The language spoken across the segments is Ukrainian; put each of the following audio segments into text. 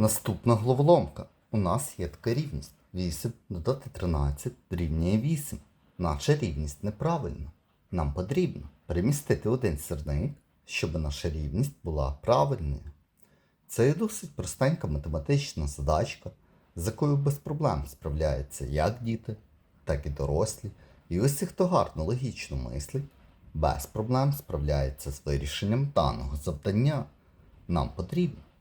Наступна головоломка. У нас є така рівність. 8 додати 13 дорівнює 8. Наша рівність неправильна. Нам потрібно перемістити один сірник, щоб наша рівність була правильною. Це є досить простенька математична задачка, з якою без проблем справляються як діти, так і дорослі. І усі, хто гарно логічно мислить, без проблем справляється з вирішенням даного завдання. Нам потрібно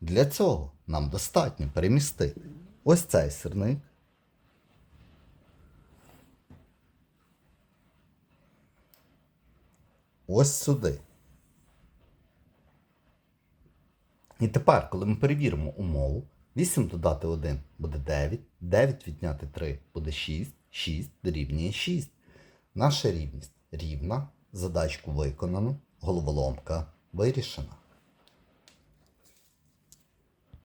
Для цього нам достатньо перемістити ось цей сирник. Ось сюди. І тепер, коли ми перевіримо умову, 8 додати 1 буде 9, 9 відняти 3 буде 6, 6 дорівнює 6. Наша рівність рівна, задачку виконано, головоломка вирішена.